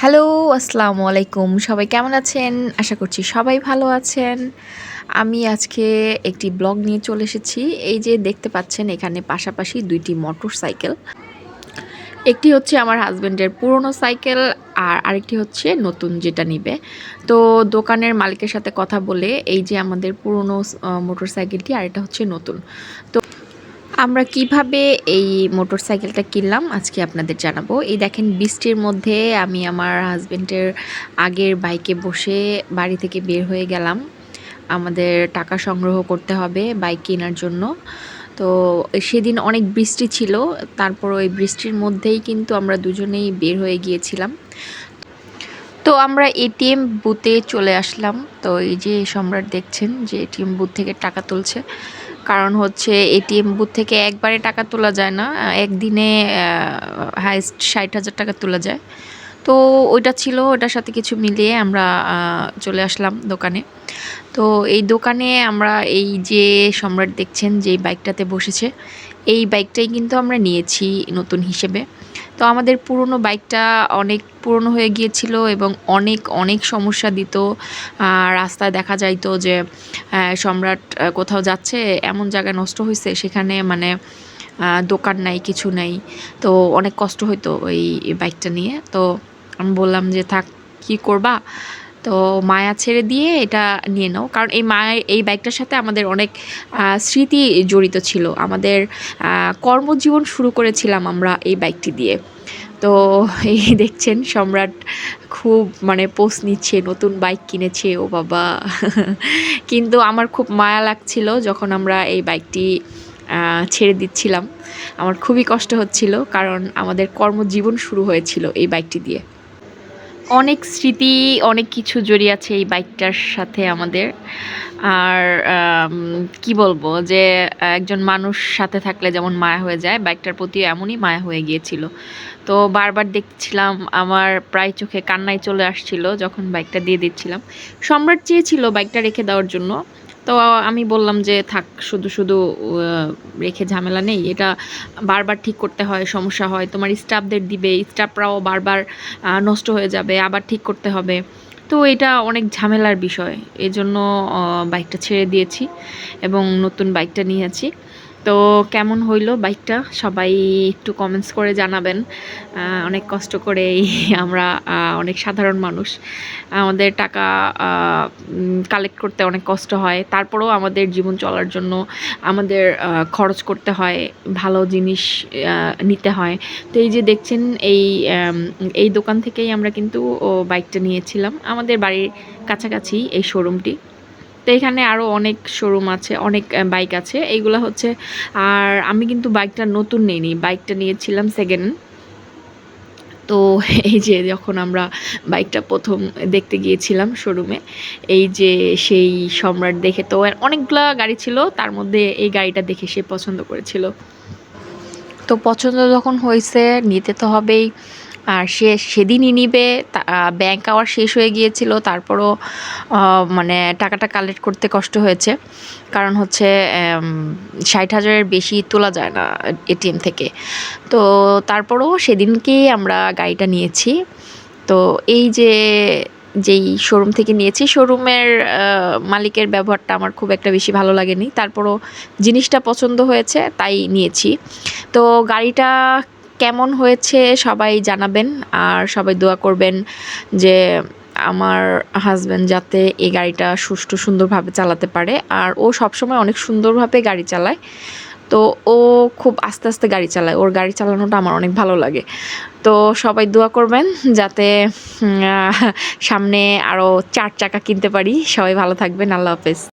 Hello, আসসালামু আলাইকুম। সবাই কেমন আছেন? আশা করছি সবাই ভালো আছেন। আমি আজকে একটি ব্লগ নিয়ে চলে এসেছি। এই যে দেখতে পাচ্ছেন, এখানে পাশাপাশি দুইটি মোটর সাইকেল একটি হচ্ছে আমার হাজব্যান্ডের পুরনো সাইকেল আর আরেকটি হচ্ছে নতুন যেটা নিবে। তো দোকানের মালিকের সাথে কথা বলে এই যে আমাদের পুরনো মোটর সাইকেলটি আর এটা হচ্ছে নতুন। তো আমরা কীভাবে এই মোটর সাইকেলটা কিনলাম আজকে আপনাদের জানাব। এই দেখেন বৃষ্টির মধ্যে আমি আমার হাজব্যান্ডের আগের বাইকে বসে বাড়ি থেকে বের হয়ে গেলাম। আমাদের টাকা সংগ্রহ করতে হবে বাইক কেনার জন্য। তো সেদিন অনেক বৃষ্টি ছিল, তারপর ওই বৃষ্টির মধ্যেই কিন্তু আমরা দুজনেই বের হয়ে গিয়েছিলাম। তো আমরা এটিএম বুথে চলে আসলাম। তো এই যে সম্রাট দেখছেন যে এটিএম বুথ থেকে টাকা তুলছে। কারণ হচ্ছে এটিএম বুথ থেকে একবারে টাকা তোলা যায় না একদিনে হাইস্ট ষাট হাজার টাকা তোলা যায়। তো ওইটা ছিল ওটার সাথে কিছু মিলিয়ে আমরা চলে আসলাম দোকানে। তো এই দোকানে আমরা এই যে সম্রাট দেখছেন, যে বাইকটাতে বসেছে, এই বাইকটাই কিন্তু আমরা নিয়েছি নতুন হিসেবে। তো আমাদের পুরনো বাইকটা অনেক পুরনো হয়ে গিয়েছিল এবং অনেক অনেক সমস্যা দিত। রাস্তায় দেখা যাইতো যে সম্রাট কোথাও যাচ্ছে, এমন জায়গায় নষ্ট হয়েছে সেখানে মানে দোকান নাই, কিছু নাই। তো অনেক কষ্ট হইতো ওই বাইকটা নিয়ে। তো আমি বললাম যে, থাক, কি করবা? তো মায়া ছেড়ে দিয়ে এটা নিয়ে নাও। কারণ এই মায়ের এই বাইকটার সাথে আমাদের অনেক স্মৃতি জড়িত ছিল। আমাদের কর্মজীবন শুরু করেছিলাম আমরা এই বাইকটি দিয়ে। তো এই দেখছেন, সম্রাট খুব মানে পোস্ট নিচ্ছে, নতুন বাইক কিনেছে, ও বাবা। কিন্তু আমার খুব মায়া লাগছিল যখন আমরা এই বাইকটি ছেড়ে দিচ্ছিলাম। আমার খুবই কষ্ট হচ্ছিল কারণ আমাদের কর্মজীবন শুরু হয়েছিল এই বাইকটি দিয়ে। অনেক স্মৃতি, অনেক কিছু জড়িয়ে আছে এই বাইকটার সাথে আমাদের। আর কি বলব যে, একজন মানুষ সাথে থাকলে যেমন মায়া হয়ে যায়, বাইকটার প্রতি এমনই মায়া হয়ে গিয়েছিল। তো বারবার দেখছিলাম, আমার প্রায় চোখে কান্নায় চলে আসছিল যখন বাইকটা দিয়ে দিচ্ছিলাম। সম্রাট চেয়েছিল বাইকটা রেখে দেওয়ার জন্য। তো আমি বললাম যে, থাক, শুধু শুধু রেখে ঝামেলা নেই। এটা বারবার ঠিক করতে হয়, সমস্যা হয়। তোমার স্টাফদের দিবে, স্টাফরাও বারবার নষ্ট হয়ে যাবে, আবার ঠিক করতে হবে। তো এটা অনেক ঝামেলার বিষয়। এজন্য বাইকটা ছেড়ে দিয়েছি এবং নতুন বাইকটা নিয়েছি। তো কেমন হইল বাইকটা? সবাই একটু কমেন্টস করে জানাবেন। অনেক কষ্ট করে আমরা অনেক সাধারণ মানুষ। আমাদের টাকা কালেক্ট করতে অনেক কষ্ট হয়। তারপরেও আমাদের জীবন চলার জন্য আমাদের খরচ করতে হয়, ভালো জিনিস নিতে হয়। তো এই যে দেখছেন, এই এই দোকান থেকেই আমরা কিন্তু বাইকটা নিয়েছিলাম। আমাদের বাড়ির কাছাকাছি এই শোরুমটি তো এখানে আরও অনেক শোরুম আছে, অনেক বাইক আছে। এইগুলো হচ্ছে, আর আমি কিন্তু বাইকটা নতুন নিইনি। বাইকটা নিয়েছিলাম সেকেন্ড তো এই যে যখন আমরা বাইকটা প্রথম দেখতে গিয়েছিলাম শোরুমে এই যে সেই সম্রাট দেখে, তো অনেকগুলো গাড়ি ছিল, তার মধ্যে এই গাড়িটা দেখে সে পছন্দ করেছিল। তো পছন্দ যখন হয়েছে নিতে তো হবেই। আর সে সেদিনই নিবে ব্যাংক আওয়ার শেষ হয়ে গিয়েছিল, তারপরও মানে টাকাটা কালেক্ট করতে কষ্ট হয়েছে। কারণ হচ্ছে ষাট হাজারের বেশি তোলা যায় না এটিএম থেকে। তো তারপরও সেদিনকেই আমরা গাড়িটা নিয়েছি। তো এই যে, যেই শোরুম থেকে নিয়েছি শোরুমের মালিকের ব্যবহারটা আমার খুব একটা বেশি ভালো লাগেনি। তারপরও জিনিসটা পছন্দ হয়েছে, তাই নিয়েছি। তো গাড়িটা কেমন হয়েছে সবাই জানাবেন। আর সবাই দোয়া করবেন যে আমার হাজব্যান্ড যাতে এই গাড়িটা সুষ্ঠু সুন্দরভাবে চালাতে পারে। আর ও সবসময় অনেক সুন্দরভাবে গাড়ি চালায়। তো ও খুব আস্তে আস্তে গাড়ি চালায়। ওর গাড়ি চালানোটা আমার অনেক ভালো লাগে। তো সবাই দোয়া করবেন যাতে সামনে আরও চার চাকা কিনতে পারি। সবাই ভালো থাকবেন। আল্লাহ হাফেজ।